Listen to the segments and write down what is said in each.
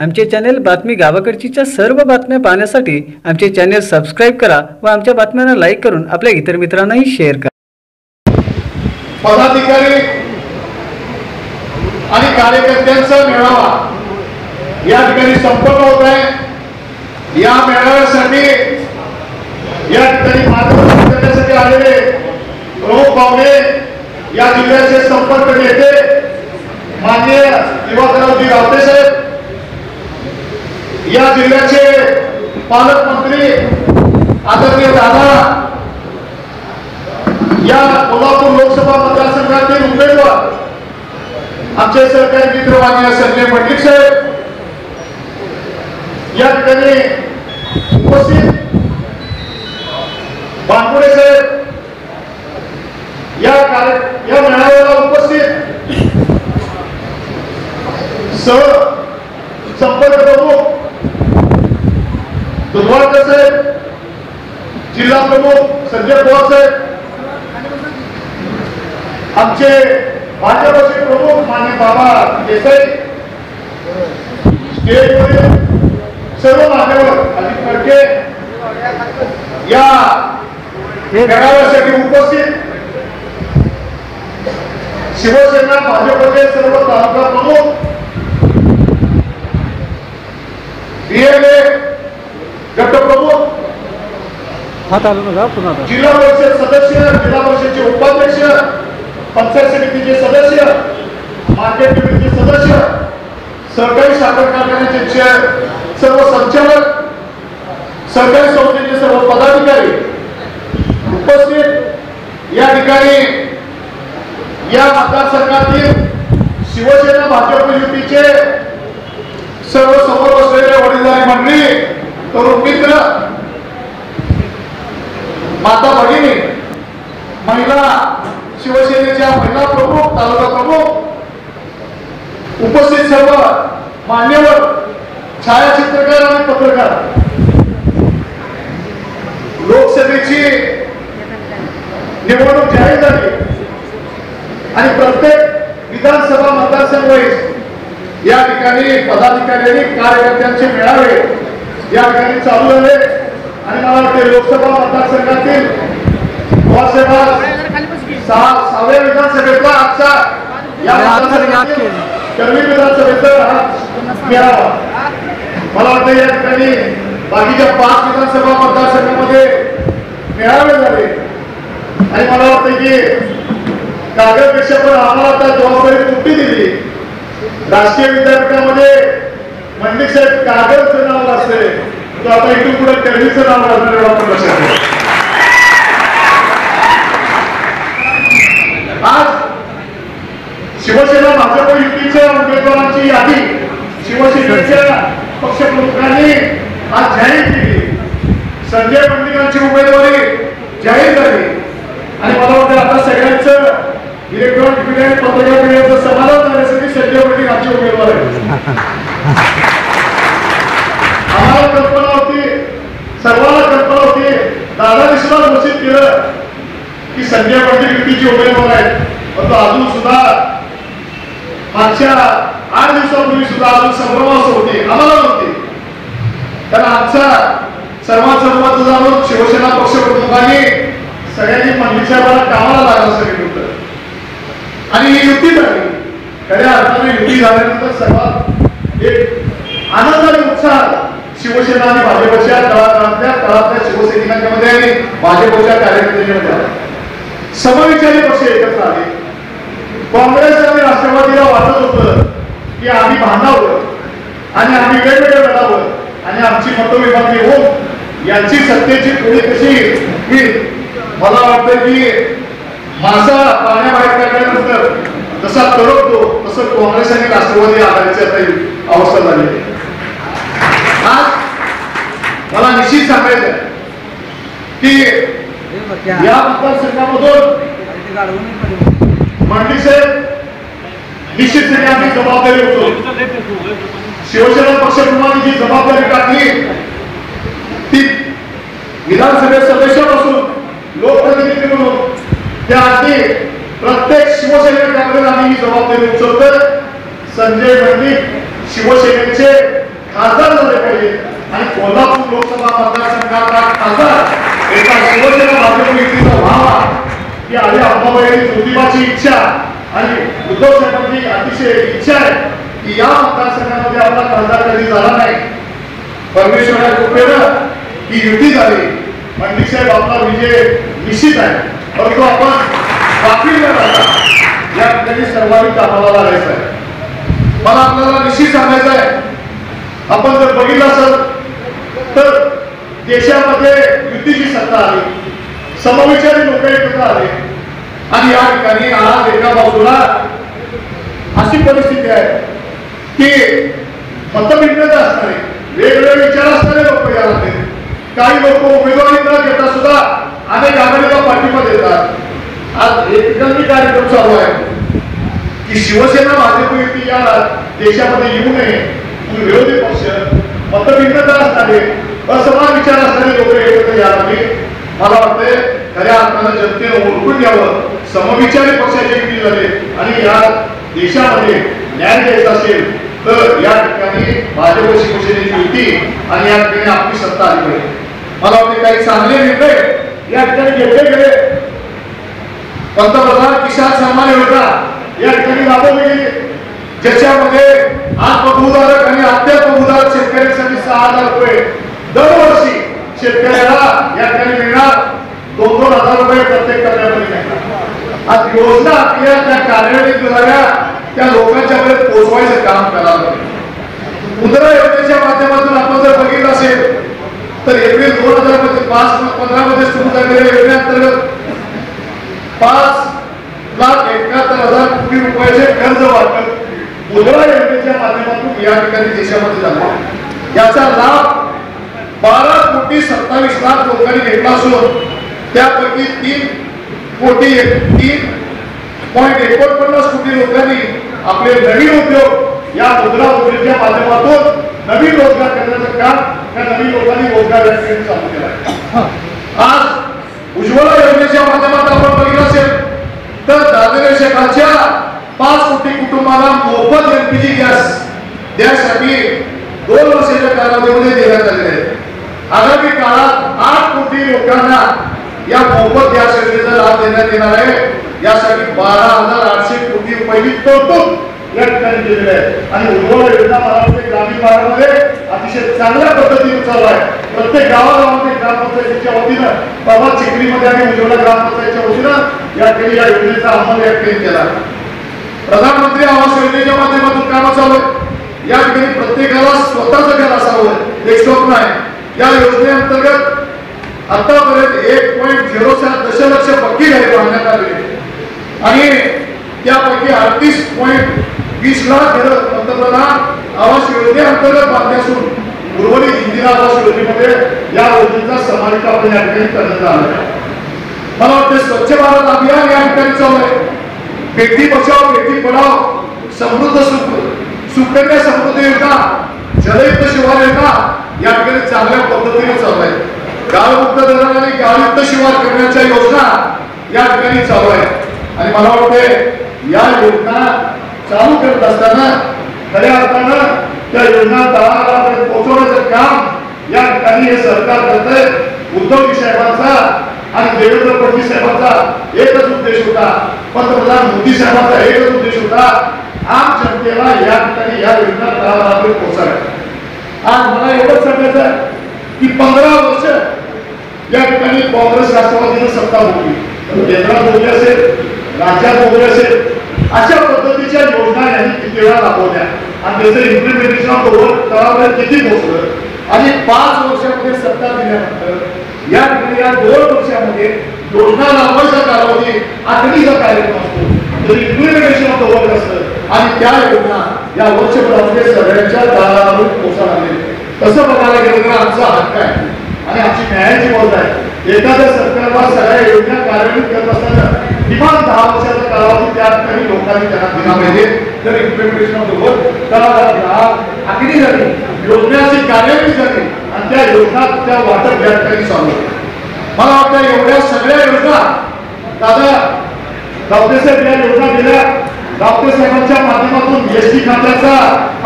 आमचे चॅनेल बातमी गावाकडचीच्या सर्व बातम्या पाहण्यासाठी आमचे चॅनेल सबस्क्राईब करा व आमच्या बातम्यांना लाईक करून आपल्या इतर मित्रांनाही शेअर करा. पदाधिकारी आणि कार्यकर्त्यांचा मेळावा या ठिकाणी संपन्न होत आहे. या मेळाव्यासाठी या ठिकाणी मार्गदर्शन करण्यासाठी आलेले प्रमुख पाहुणे या जिल्ह्याचे संपर्क नेते माननीय दिवाकररावजी गावते साहेब. या जिल्ह्याचे पालकमंत्री आदरणीय दादा या कोल्हापूर लोकसभा मतदारसंघातील उमेदवार आमचे सरकारी मित्र माननीय संजय पंडित साहेब या ठिकाणी उपस्थित बानपुडे साहेब या कार्य या मेळाव्याला उपस्थित सह संपर्क प्रमुख दुधवाडकर साहेब. जिल्हा प्रमुख संजय पवार साहेब. आमचे भाजपचे प्रमुख मान्य बाबा देसाई. सर्व मान्यवर अजित फडके या मेळाव्यासाठी उपस्थित. शिवसेना भाजपचे सर्व तालुका प्रमुख. डीएलए गटप्रमुख हात आलो ना पुन्हा जिल्हा परिषद सदस्य जिल्हा परिषदचे उपाध्यक्ष पंचायत समितीचे सदस्य मार्केट कमिटीचे सदस्य सहकारी साखर कारखान्याचे चेअर सर्व संचालक सहकारी संस्थेचे सर्व पदाधिकारी उपस्थित. या ठिकाणी या मतदारसंघातील शिवसेना भाजप युतीचे तरुण मित्र माता भगिनी महिला शिवसेनेच्या महिला प्रमुख तालुका प्रमुख उपस्थित सर्व मान्यवर छायाचित्रकार आणि पत्रकार. लोकसभेची निवडणूक जाहीर झाली. आणि प्रत्येक विधानसभा मतदारसंघ या ठिकाणी पदाधिकारी कार्यकर्त्यांचे मेळावे या ठिकाणी चालू झाले आणि मला वाटते लोकसभा मतदारसंघातील सहाव्या विधानसभेचा आजचा या मतदारसंघातील कर्वी विधानसभेचा मेळावा. मला वाटतं या ठिकाणी बाकीच्या पाच विधानसभा मतदारसंघामध्ये मेळावे झाले. आणि मला वाटतं की कागदपेक्षा पण आम्हाला आता जबाबदारी मोठी दिली. राष्ट्रीय विद्यापीठामध्ये म्हणजे साहेब कागदचं नाव असते तो आता इथून पुढे कर्वीचं नाव असणार एवढा पण लक्षात ठेवा. आज शिवसेना भाजप युतीच्या उमेदवारांची यादी शिवसेनेच्या पक्षप्रमुखांनी आज जाहीर केली. संजय पंडितांची उमेदवारी जाहीर झाली. आणि मला वाटतं आता सगळ्यांचं इलेक्ट्रॉनिक मीडिया आणि पत्रकार मीडियाचं समाधान करण्यासाठी संजय पंडित आमचे उमेदवार. आहेत आम्हाला कल्पना होती सर्वांना कल्पना होती दादा विश्वास घोषित केलं की संजय पाटील युतीचे उमेदवार आहेत परंतु अजून सुद्धा मागच्या आठ दिवसापूर्वी सुद्धा अजून संभ्रमास होते आम्हाला नव्हते. कारण आमचा सर्वात सर्वात जाणून शिवसेना पक्ष प्रमुखांनी सगळ्यांनी मंदिर कामाला लागायला सगळी होतं आणि ही युती झाली. खऱ्या अर्थाने युती झाल्यानंतर सर्वात एक आनंद आणि उत्साह शिवसेना आणि भाजपच्या तळागाळातल्या तळातल्या शिवसैनिकांच्या मध्ये आणि भाजपच्या कार्यकर्त्यांमध्ये आला. समविचारी पक्ष एकत्र आले. काँग्रेस आणि राष्ट्रवादीला वाटत होतं की आम्ही भांडावं आणि आम्ही वेगवेगळं लढावं आणि आमची मतविभागणी होऊन यांची सत्तेची पुढे कशी येईल? मला वाटतं की मासा पाण्याबाहेर काढल्यानंतर जसा तरडतो तसं काँग्रेस आणि राष्ट्रवादी आघाडीची आता ही अवस्था झाली आज मला निश्चित सांगायचं की या मतदारसंघामधून मंडी साहेब निश्चितपणे आम्ही जबाबदारी होतो. शिवसेना पक्षप्रमाणे जी जबाबदारी टाकली ती विधानसभेत सदस्यापासून लोकप्रतिनिधी म्हणून त्या अगदी प्रत्येक शिवसेनेकडे आम्ही ही जबाबदारी उचलतोय संजय मंडित शिवसेनेचे खासदार झाले पाहिजे आणि कोल्हापूर लोकसभा मतदारसंघाचा खासदार एका शिवसेना भाजप व्यक्तीचा व्हावा ही आधी अंबाबाई ज्योतिबाची इच्छा आणि उद्धव साहेबांची अतिशय इच्छा आहे की या मतदारसंघामध्ये आपला खासदार कधी झाला नाही. परमेश्वरा कृपेनं ही युती झाली. पंडित साहेब आपला विजय निश्चित आहे. परंतु आपण बाकी न राहता या ठिकाणी सर्वांनी कामाला लागायचं आहे. मला आपल्याला निश्चित सांगायचं आहे. आपण जर बघितलं असेल तर देशामध्ये युतीची सत्ता आली समविचारी लोक एकत्र आले. आणि या ठिकाणी आज एका बाजूला अशी परिस्थिती आहे की मतभिन्नता असणारे वेगवेगळे विचार असणारे लोक यामध्ये काही लोक उमेदवारी न घेता सुद्धा अनेक आघाडीला पाठिंबा देतात. आज एक कार्यक्रम चालू आहे की शिवसेना भाजप युती या देशामध्ये येऊ नये. विरोधी पक्ष मतभिन्नता असणारे असमान विचार असणारे लोक एकत्र यावे मला वाटतंय खऱ्या अर्थानं जनतेनं ओळखून घ्यावं. समविचारी पक्षाचे युती झाले आणि या देशामध्ये न्याय द्यायचा असेल तर या ठिकाणी भाजप शिवसेनेची युती आणि या ठिकाणी आपली सत्ता आली पाहिजे. मला वाटते काही चांगले निर्णय या ठिकाणी घेतले गेले. पंतप्रधान किसान सन्मान योजना या ठिकाणी राबवली. गेली ज्याच्यामध्ये आत्मभूधारक आणि अत्यात्मभूधारक शेतकऱ्यांसाठी सहा हजार रुपये दरवर्षी शेतकऱ्याला या ठिकाणी मिळणार दोन दोन हजार रुपये प्रत्येक टप्प्यामध्ये मिळणार. आज योजना आपल्या त्या कार्यान्वित झाल्या त्या लोकांच्या पर्यंत पोहोचवायचं काम करावं लागेल. मुद्रा योजनेच्या माध्यमातून आपण जर बघितलं असेल तर एप्रिल दोन हजार पाच पंधरा मध्ये सुरू झालेल्या योजनेअंतर्गत पाच लाख एकाहत्तर हजार कोटी रुपयाचे कर्ज वाटप मुद्रा योजनेच्या माध्यमातून या ठिकाणी देशामध्ये झाला. याचा लाभ बारा कोटी सत्तावीस लाख लोकांनी घेतला असून त्यापैकी तीन कोटी तीन पॉईंट एकोणपन्नास कोटी लोकांनी आपले नवीन उद्योग या मुद्रा योजनेच्या माध्यमातून नवीन रोजगार करण्याचं काम त्या नवीन लोकांनी रोजगार या ठिकाणी चालू केला. आज उज्ज्वला योजनेच्या माध्यमातून आपण बघितलं असेल तर दादरे शेखाच्या पाच कोटी कुटुंबाला मोफत एलपीजी गॅस द्यासाठी दोन वर्षाच्या कालावधीमध्ये देण्यात आलेले आहे आगामी काळात आठ कोटी लोकांना या मोफत या योजनेचा लाभ देण्यात येणार आहे. यासाठी बारा हजार आठशे कोटी रुपयांची तरतूद या ठिकाणी केलेली आहे. आणि उज्ज्वला योजना मला वाटते ग्रामीण भागामध्ये अतिशय चांगल्या पद्धतीने चालू आहे. प्रत्येक गावागावामध्ये ग्रामपंचायतीच्या वतीनं बाबा चिखलीमध्ये आणि उज्ज्वला ग्रामपंचायतीच्या वतीनं या ठिकाणी या योजनेचा अंमल या ठिकाणी केला. प्रधानमंत्री आवास योजनेच्या माध्यमातून कामं चालू आहे या ठिकाणी प्रत्येकाला स्वतःचं घर असावं. एक स्वप्न आहे. या योजनेअंतर्गत आतापर्यंत एक पॉईंट झिरो सात दशलक्ष पक्की घरे बांधण्यात आले आणि त्यापैकी अडतीस पॉईंट वीस लाख घरं पंतप्रधान आवास योजनेअंतर्गत बांधले असून उर्वरित इंदिरा आवास योजनेमध्ये या योजनेचा समावेश आपण या ठिकाणी करण्यात आला आहे. मला वाटते स्वच्छ भारत अभियान या ठिकाणी चालू आहे बेटी बचाव बेटी पढाव समृद्ध सुख सुकन्या समृद्धी योजना जलयुक्त शिवार योजना या ठिकाणी चांगल्या पद्धतीने चालू आहे. गाळमुक्त धरण आणि गाळयुक्त शिवार करण्याच्या योजना या ठिकाणी चालू आहे. आणि मला वाटते या योजना चालू करत असताना खऱ्या अर्थानं त्या योजना तळागाळापर्यंत पोहोचवण्याचं काम या ठिकाणी हे सरकार करतंय. उद्धवजी साहेबांचा आणि देवेंद्र फडणवीस साहेबांचा एकच उद्देश होता. पंतप्रधान मोदी साहेबांचा एकच उद्देश होता. आम जनतेला या ठिकाणी या योजना तळागाळापर्यंत पोहोचाव्या आज मला एवढंच सांगायचं आहे की पंधरा वर्ष या ठिकाणी काँग्रेस राष्ट्रवादीनं सत्ता होती. केंद्रात भोगली असेल राज्यात भोगली असेल अशा पद्धतीच्या योजना यांनी किती वेळा राबवल्या आणि त्याचं इम्प्लिमेंटेशन तळावर किती पोहोचलं? आणि पाच वर्षामध्ये सत्ता दिल्यानंतर या ठिकाणी या दोन वर्षामध्ये योजना लावण्याचा कालावधी आखणीचा कार्यक्रम असतो. तर इम्प्लिमेंटेशन बरोबर असतं आणि त्या योजना या वर्षभरातले सगळ्यांच्या दारावर पोहोचणार आले तसं बघायला गेलं तर आमचा हक्क आहे. आणि आमची न्यायाची मत आहे. एखाद्या सरकारला सगळ्या योजना कार्यान्वित करत असताना किमान दहा वर्षाचा कालावधी त्या ठिकाणी लोकांनी त्यांना दिला पाहिजे. तर इम्प्लिमेंटेशन बरोबर द आखणी झाली. योजनाची कार्यान्वित झाली. आणि त्या योजना त्या वाटप या ठिकाणी चालू मला वाटतं एवढ्या सगळ्या योजना दादा गावदेसाहेब या योजना दिल्या. रावते साहेबांच्या माध्यमातून एस टी खात्याचा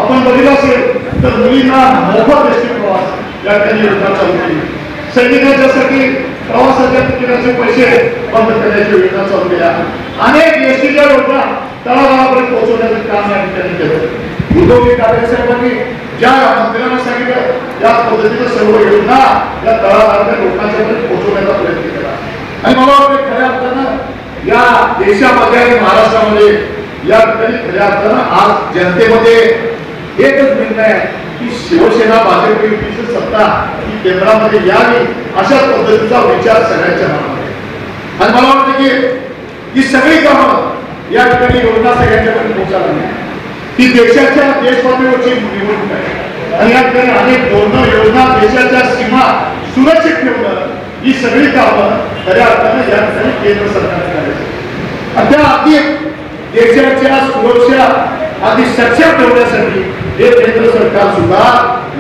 आपण बघितलं असेल तर मुलींना मोफत एस टी प्रवास या त्यांनी योजना चालू केली. सैनिकांच्यासाठी प्रवासाच्या तिकिटाचे पैसे बंद करण्याची योजना चालू केल्या. अनेक एस टीच्या योजना तळागाळापर्यंत पोहोचवण्याचं काम या ठिकाणी केलं. उद्योगी ठाकरे साहेबांनी ज्या मंत्र्यांना सांगितलं त्या पद्धतीनं सर्व योजना या तळागाळातल्या लोकांच्या पर्यंत पोहोचवण्याचा प्रयत्न केला. आणि मला वाटतं खऱ्या अर्थानं या देशामध्ये आणि महाराष्ट्रामध्ये या ठिकाणी खऱ्या आज जनतेमध्ये एकच निर्णय शिवसेना, भाजप युतीची सत्ता ही केंद्रामध्ये यावी अशा पद्धतीचा विचार सगळ्यांच्या मनामध्ये. आणि मला वाटतं की योजना सगळ्यांच्यापर्यंत पोहोचायला ही देशाच्या देशपातळीवरची निवडणूक आहे. आणि या ठिकाणी अनेक धोरणं, योजना देशाच्या सीमा सुरक्षित ठेवणं ही सगळी कामं खऱ्या अर्थानं या ठिकाणी केंद्र सरकारने करायची आणि त्या अगदी देशाच्या सुरक्षा अगदी सक्षम ठेवण्यासाठी हे केंद्र सरकार सुद्धा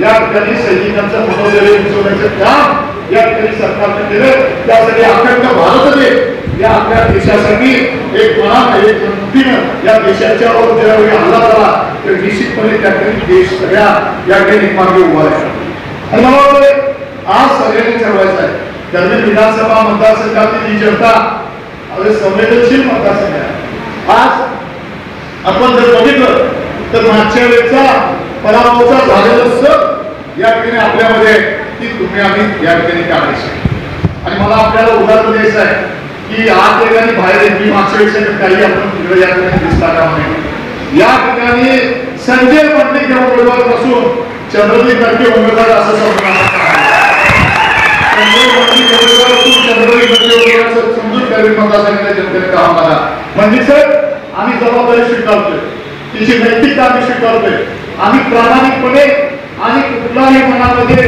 या ठिकाणी सैनिकांचं मनोधैर्य उंचवण्याचं काम या ठिकाणी सरकारने केलं. त्यासाठी अखंड भारत या आपल्या देशासाठी एक मनात एक वृत्तीनं या देशाच्या वर ज्यावेळी हल्ला झाला तर निश्चितपणे त्या ठिकाणी देश सगळ्या या ठिकाणी मागे उभा आहे आणि मला आज सगळ्यांनी ठरवायचं आहे. त्यांनी विधानसभा मतदारसंघातील जी जनता संवेदनशील मतदारसंघ आहे. आज आपण जर बघितलं तर मागच्या वेळेचा पराभवचा झालेलं सर या ठिकाणी आपल्यामध्ये ती तुम्ही आम्ही या ठिकाणी काढायची. आणि मला आपल्याला उदाहरण द्यायचं आहे की आत एक आणि बाहेर एक मी मागच्या वेळेस काही आपण तिकडे या ठिकाणी दिसता कामा या ठिकाणी संजय पंडित या उमेदवार नसून चंद्रजी नक्की उमेदवार असं समजून संजय पंडित उमेदवार नक्की उमेदवार समजून करावी मतदारसंघाच्या जनतेने काम करा म्हणजे सर आम्ही जबाबदारी स्वीकारतोय. तिची नैतिकता आम्ही स्वीकारतोय. आम्ही प्रामाणिकपणे आणि कुठल्याही मनामध्ये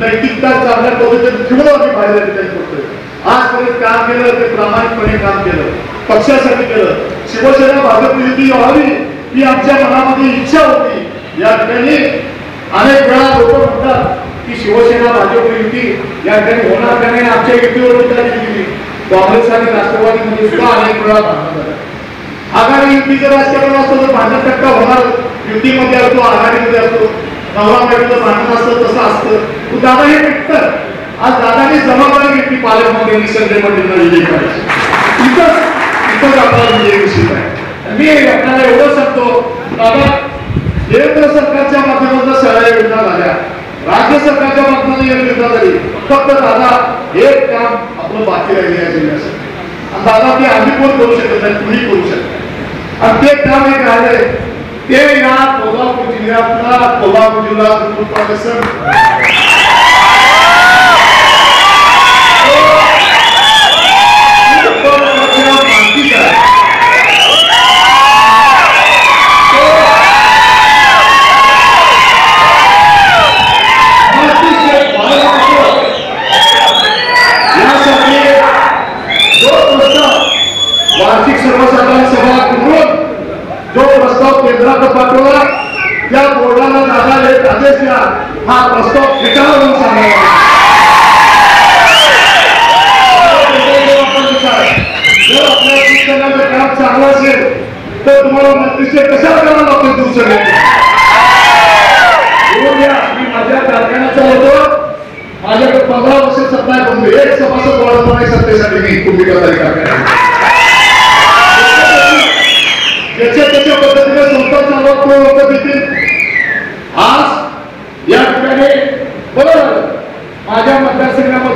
नैतिकता चांगल्या पद्धतीने ठेवून आम्ही बाहेर ठिकाणी करतोय. आजपर्यंत काम केलं ते प्रामाणिकपणे काम केलं. पक्षासाठी केलं. शिवसेना भाजप युती व्हावी ही आमच्या मनामध्ये इच्छा होती. या ठिकाणी अनेक वेळा लोक म्हणतात की शिवसेना भाजप युती या ठिकाणी होणार का नाही? आमच्या युतीवर टीका केली काँग्रेस आणि राष्ट्रवादीमध्ये सुद्धा अनेक वेळा भांडण झालं. आघाडी युतीचं राजकारण असतं तर भांडण टक्का होणार. युतीमध्ये असतो आघाडीमध्ये असतो. नवरा बायकोचं भांडण असतं तसं असतं. दादा हे भेटतं आज दादाने जबाबदारी घेतली पालकमंत्री निसर्ग पाटीलला विजय करायची. इथंच इथंच आपला विजय निश्चित आहे. मी आपल्याला एवढं सांगतो दादा केंद्र सरकारच्या माध्यमातून सगळ्या योजना झाल्या राज्य सरकारच्या माध्यमातून एक योजना झाली फक्त दादा एक काम आपलं बाकी राहिले या जिल्ह्यासाठी. दादा ते आम्ही कोण करू शकत नाही? तुम्ही करू शकता आणि ते राहिले. ते या कोल्हापूर जिल्ह्यातला कोल्हापूर जिल्हा दूध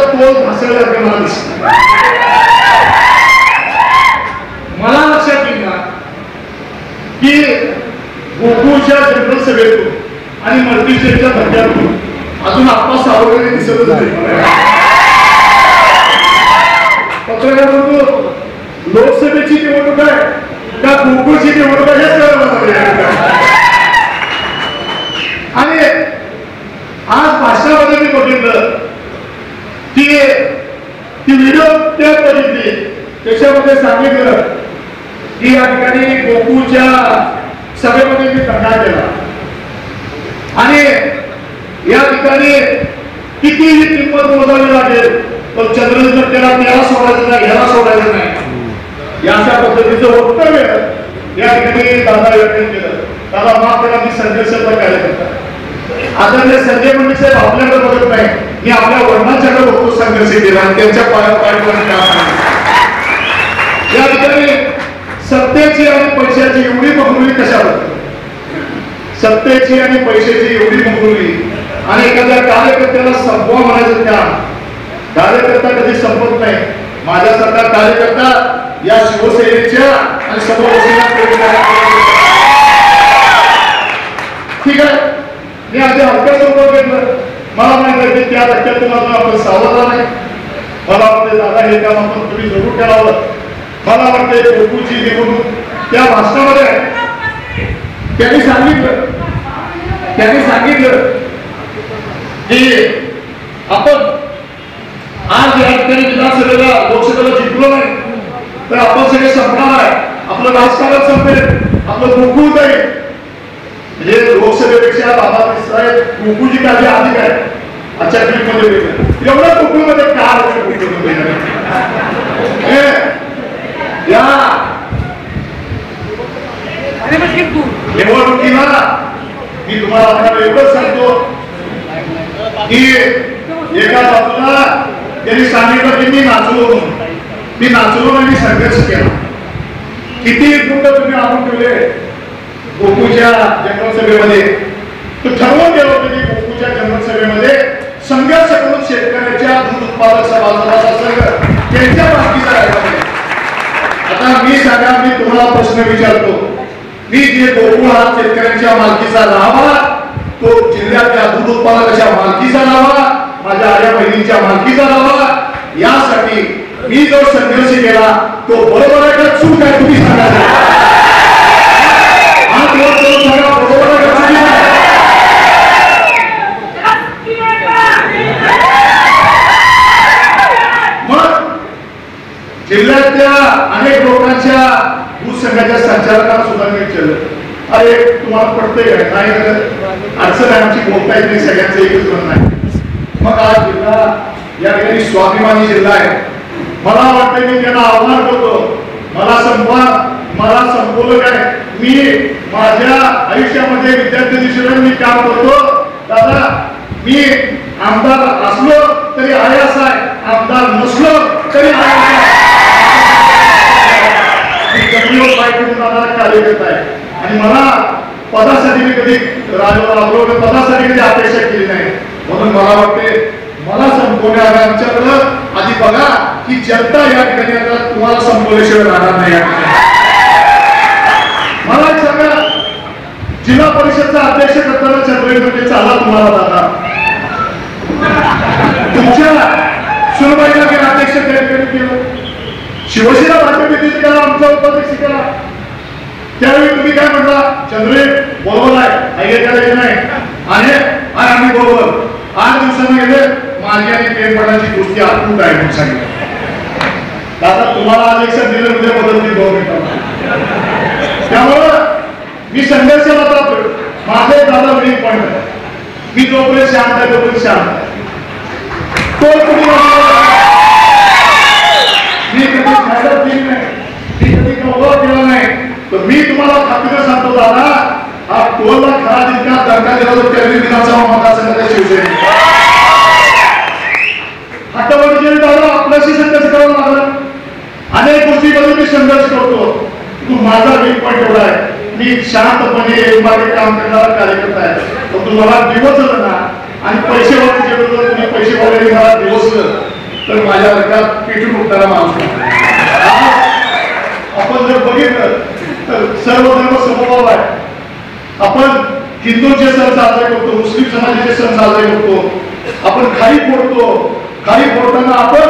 त्याच्यात तोंड घासळल्यासारखं मला मला लक्षात येईल ना की गोकुळच्या जनरल सभेतून आणि मल्टीस्टेटच्या भट्ट्यातून अजून आप्पा सावरकरे दिसतच नाही. पत्रकार लोकसभेची निवडणूक आहे. का गोकुळची निवडणूक आहे हेच कळलं आणि आज भाषणामध्ये मी बघितलं त्या बघितली त्याच्यामध्ये सांगितलं. की या ठिकाणी गोकुळच्या सभेमध्ये मी दंगा केला आणि या ठिकाणी कितीही किंमत मोजावी लागेल पण चंद्रशेखर त्याला त्याला सोडायचं नाही याला सोडायचं नाही. या अशा पद्धतीचं वक्तव्य या ठिकाणी दादा व्यक्त केलं दादा माफ करा मी संघर्षाचा कार्यकर्ता आता संजय मंडळ साहेब आपल्याकडे बघत नाही. मी आपल्या वडिलांच्याकडे बघतो संघर्ष केला आणि त्यांच्या पाया या ठिकाणी सत्तेची आणि पैशाची एवढी बघुली कशावर? सत्तेची आणि पैशाची एवढी बघुली आणि एखाद्या कार्यकर्त्याला संपवा म्हणायचं काम कार्यकर्ता कधी संपत नाही. माझ्यासारखा कार्यकर्ता या शिवसेनेच्या आणि ठीक आहे? मी आधी हलक्या स्वरूपात घेतलं. मला माहीत आहे त्या धक्क्यातून अजून आपण सावधला नाही. मला वाटते दादा हे काम आपण तुम्ही जरूर करावं. मला वाटते गोकुळची निवडणूक त्या भाषणामध्ये त्यांनी सांगितलं. त्यांनी सांगितलं की आपण आज या ठिकाणी विधानसभेला लोकसभेला जिंकलो नाही. तर आपण सगळे संपणार आहे. आपलं राजकारण संपेल. आपलं गोकुळ जाईल. म्हणजे लोकसभेपेक्षा बाबा साहेब गोकुळची काळजी अधिक आहे आजच्या क्लिपमध्ये एवढं गोकुळमध्ये का या. निवडणुकीला मी तुम्हाला आता एवढंच सांगतो. की एका बाजूला त्यांनी सांगितलं की मी नाचलो म्हणून. मी नाचलो आणि संघर्ष केला. किती गुंड तुम्ही आणून ठेवले गोकूच्या जनरल सभेमध्ये तो ठरवून गेलो होतं की गोकूच्या जनरल सभेमध्ये संघर्ष करून शेतकऱ्याच्या दूध उत्पादक सभासदाचा संघ त्यांच्या मालकीचा राहिला आता मी सांगा मी तुम्हाला प्रश्न विचारतो. मी जे गोकुळ हा शेतकऱ्यांच्या मालकीचा राहावा तो जिल्ह्यातल्या दूध उत्पादकाच्या मालकीचा राहावा माझ्या आया बहिणींच्या मालकीचा राहावा यासाठी मी जो संघर्ष केला तो बरोबर आहे का चूक आहे तुम्ही सांगा. जिल्ह्यातल्या अनेक लोकांच्या भूसंघाच्या संचालकांना सुद्धा मी विचारलं अरे तुम्हाला पडतंय काय नाही अडचण आमची बोलता येत नाही सगळ्यांचं एकच म्हणणं आहे. मग आज जिल्हा या ठिकाणी स्वाभिमानी जिल्हा आहे. मला वाटतं मी त्यांना आव्हान करतो. मला संपवा मला संपवलं काय? मी माझ्या आयुष्यामध्ये विद्यार्थी दिशेने मी काम करतो. दादा मी आमदार असलो तरी आहे आहे. आमदार नसलो तरी आहे. आणि मला पदासाठी मी कधी राजवर पदासाठी कधी अपेक्षा केली नाही. म्हणून मला वाटते मला संपवण्या आमच्याकडं. आधी बघा की जनता या ठिकाणी आता तुम्हाला संपवल्याशिवाय राहणार नाही या ठिकाणी. मला एक सांगा. जिल्हा परिषदचा अध्यक्ष करताना चंद्रेश म्हणजे चाला तुम्हाला दादा तुमच्या सुनबाईला मी अध्यक्ष केलं शिवसेना भाजप त्याला करा आमचा उपाध्यक्ष करा. त्यावेळी तुम्ही काय म्हणता चंद्रे बरोबर आहे. ऐकायला करायचे नाही? आणि आम्ही बरोबर. आठ दिवसांनी गेले. माझी आणि प्रेम गोष्टी आतून आहे म्हणून सांगितलं. दादा तुम्हाला अध्यक्ष दिलं म्हणजे बदल बदलतील गव्हर्नमेंट त्यामुळं मी संघर्षाला जातोय. माझे दादा वडील पण. मी जोपर्यंत शांत आहे तोपर्यंत शांत तो कुणी मी कधी फायदा दिली नाही. मी कधी गौरव केला नाही. तर मी तुम्हाला खात्रीनं सांगतो दादा हा टोलला खरा जिंका दंगा दिला तो केरळी विधानसभा मतदारसंघाच्या शिवसेने हटवणी दादा आपल्याशी संघर्ष करावा लागला? अनेक गोष्टीमध्ये मी संघर्ष करतो. तू माझा वीक पण एवढा आहे. मी शांतपणे एवढे काम करणारा कार्यकर्ता आहे. मग तू मला दिवस ना. आणि पैसे वाटून गेलो तुम्ही पैसे वाटले मला दिवसलं तर माझ्या वर्गात पिठून उठणारा माणूस आपण जर बघितलं तर सर्व धर्म समभाव आहे. आपण हिंदूंचे सण साजरे करतो मुस्लिम समाजाचे सण साजरे करतो आपण खाली फोडतो. खाली फोडताना आपण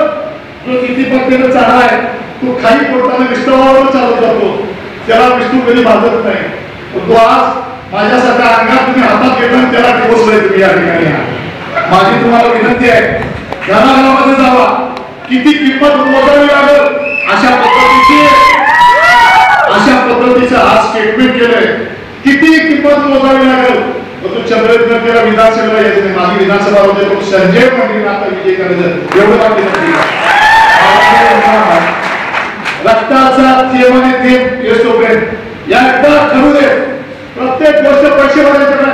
जो किती पद्धतीनं चाला आहे तो खाली फोडताना विष्णवावर चालत जातो. त्याला विष्णू कधी भाजत नाही. पण तो आज माझ्यासारख्या अंगात तुम्ही हातात घेतला त्याला दिवसलाय तुम्ही या ठिकाणी माझी तुम्हाला विनंती आहे घराघरामध्ये जावा. किती किंमत मोजावी लागेल? अशा पद्धतीची अशा पद्धतीचं आज स्टेटमेंट केलंय. किती किंमत मोजावी लागेल? तो तू चंद्रपूर केला विधानसभेला येत नाही. माझी विधानसभा होते तो संजय पंडित आता विजय करायचं. एवढं बाकी नाही रक्ताचा थेंबाने या एकदा ठरू दे. प्रत्येक गोष्ट पैसे भरायचं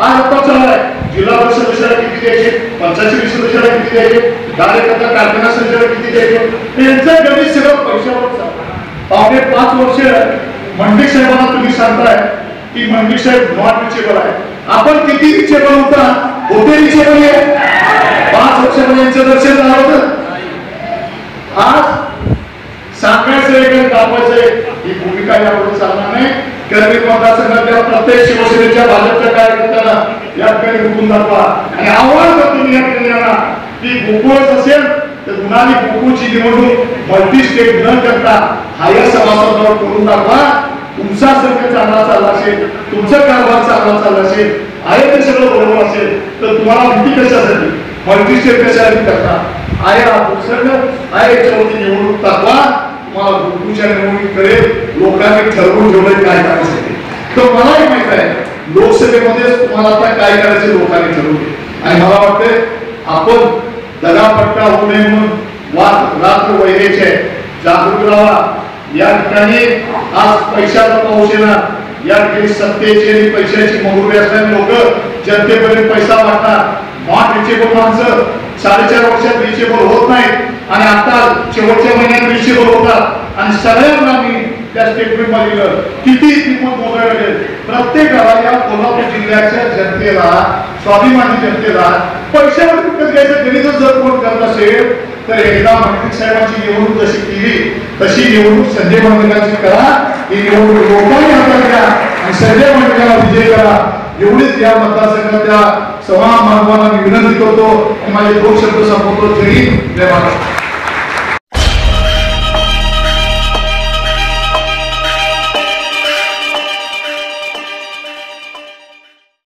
आज आता चाललाय. जिल्हा परिषद सदस्याला किती द्यायचे? पंचायत सदस्याला किती द्यायचे? कार्यकर्ता कारखाना सदस्याला किती द्यायचे? त्यांचं गणित सगळं पैशावर पावणे पाच वर्ष मंडी साहेबांना तुम्ही सांगताय की मंडी साहेब नॉट रिचेबल आहे. आपण किती रिचेबल होता? होते रिचेबल आहे पाच वर्षामध्ये यांचं दर्शन झालं होतं. आज सांगायचं आहे दाखवायचं ही भूमिका यापुढे चालणार नाही. कर्मी मतदारसंघातल्या प्रत्येक शिवसेनेच्या भाजपच्या कार्यकर्त्यांना या ठिकाणी दाखवा. आणि आव्हान करतो मी या ठिकाणी की गोकुळच असेल तर गुन्हानी गोकुळची निवडणूक मल्टी स्टेट न करता हायर सभासदावर करून दाखवा. तुमचा संघ चांगला चालला असेल तुमचा कारभार चांगला चालला असेल आहे ते सगळं बरोबर असेल तर तुम्हाला भीती कशासाठी? मल्टी स्टेट कशासाठी करता? आहे हा संघ आहे याच्यावरती निवडणूक दाखवा. तुम्हाला गुरुच्या निवडणुकीकडे लोकांनी ठरवून ठेवलंय काय करायचं तर मलाही माहीत आहे लोकसभेमध्ये तुम्हाला आता काय करायचे लोकांनी ठरवले आणि मला वाटतंय आपण दगापट्टा होऊ नये म्हणून वाद रात्र वैरेचे जागरूक राहा या ठिकाणी आज पैशाचा पाऊस येणार या ठिकाणी सत्तेची आणि पैशाची महुरी असल्याने लोक जनतेपर्यंत पैसा वाटणार नॉट रिचेबल माणसं साडेचार वर्षात रिचेबल होत नाहीत. आणि आता शेवटच्या महिन्यात रिचेबल होतात आणि सगळ्यांना मी त्या स्टेटमेंटमध्ये किती किंमत मोजावी लागेल प्रत्येकाला या कोल्हापूर जिल्ह्याच्या जनतेला स्वाभिमानी जनतेला पैशावर विकत घ्यायचं गणितच जर कोण करत असेल तर एकदा मंत्री साहेबांची निवडणूक जशी केली तशी निवडणूक संजय मंडळाची करा. ही निवडणूक लोकांनी हातात घ्या आणि संजय मंडळाला विजय करा. एवढीच या मतदारसंघातल्या सभा मानवांना मी विनंती करतो. आणि माझे दोन शब्द संपवतो. जरी जय महाराष्ट्र.